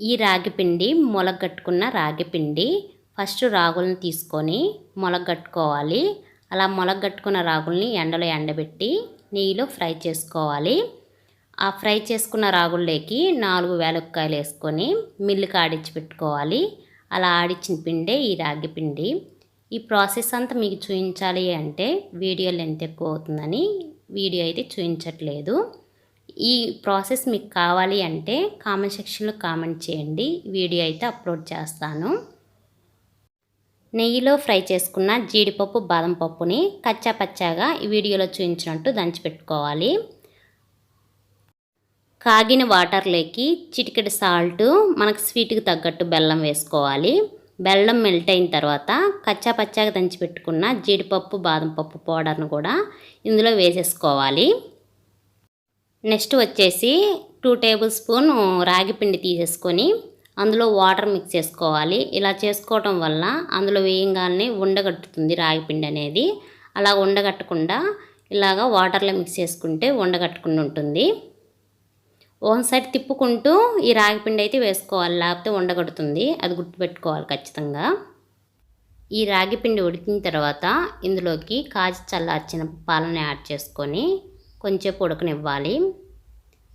ఈ రాగిపిండి మొలగట్టుకున్న రాగిపిండి ఫస్ట్ రాగులను తీసుకొని మొలగట్టుకోవాలి. అలా మొలగట్టుకున్న రాగుల్ని ఎండలో ఎండబెట్టి నెయ్యిలో ఫ్రై చేసుకోవాలి. ఆ ఫ్రై చేసుకున్న రాగుల్లోకి నాలుగు వేలక్కాయలు వేసుకొని మిల్లుకి ఆడించి పెట్టుకోవాలి. అలా ఆడించిన పిండే ఈ రాగి పిండి. ఈ ప్రాసెస్ అంతా మీకు చూపించాలి అంటే వీడియో లెంత్ ఎక్కువ అవుతుందని వీడియో అయితే చూపించట్లేదు ఈ ప్రాసెస్ మీకు కావాలి అంటే కామెంట్ సెక్షన్లో కామెంట్ చేయండి. వీడియో అయితే అప్లోడ్ చేస్తాను. నెయ్యిలో ఫ్రై చేసుకున్న జీడిపప్పు బాదం పప్పుని కచ్చా పచ్చాగా ఈ వీడియోలో చూపించినట్టు దంచి పెట్టుకోవాలి కాగిన వాటర్లోకి చిటికెడు సాల్ట్ మనకు స్వీట్కి తగ్గట్టు బెల్లం వేసుకోవాలి. బెల్లం మెల్ట్ అయిన తర్వాత కచ్చా పచ్చాగా దంచి పెట్టుకున్న జీడిపప్పు బాదం పప్పు పౌడర్ను కూడా ఇందులో వేసేసుకోవాలి. నెక్స్ట్ వచ్చేసి టూ టేబుల్ స్పూన్ రాగి పిండి తీసేసుకొని అందులో వాటర్ మిక్స్ చేసుకోవాలి. ఇలా చేసుకోవటం వల్ల అందులో వేయంగానే ఉండగట్టుతుంది రాగిపిండి అనేది. అలా ఉండగట్టకుండా ఇలాగ వాటర్లో మిక్స్ చేసుకుంటే ఉండగట్టుకుండా ఉంటుంది. వన్ సైడ్ తిప్పుకుంటూ ఈ రాగిపిండి అయితే వేసుకోవాలి. లేకపోతే ఉండగడుతుంది అది గుర్తుపెట్టుకోవాలి ఖచ్చితంగా. ఈ రాగిపిండి ఉడికిన తర్వాత ఇందులోకి కాచి చల్లార్చిన పాలను యాడ్ చేసుకొని కొంచెం ఉడకనివ్వాలి.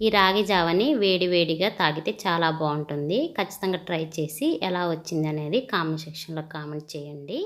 ఈ రాగి జావని వేడి వేడిగా తాగితే చాలా బాగుంటుంది. ఖచ్చితంగా ట్రై చేసి ఎలా వచ్చింది అనేది కామెంట్ సెక్షన్లో కామెంట్ చేయండి.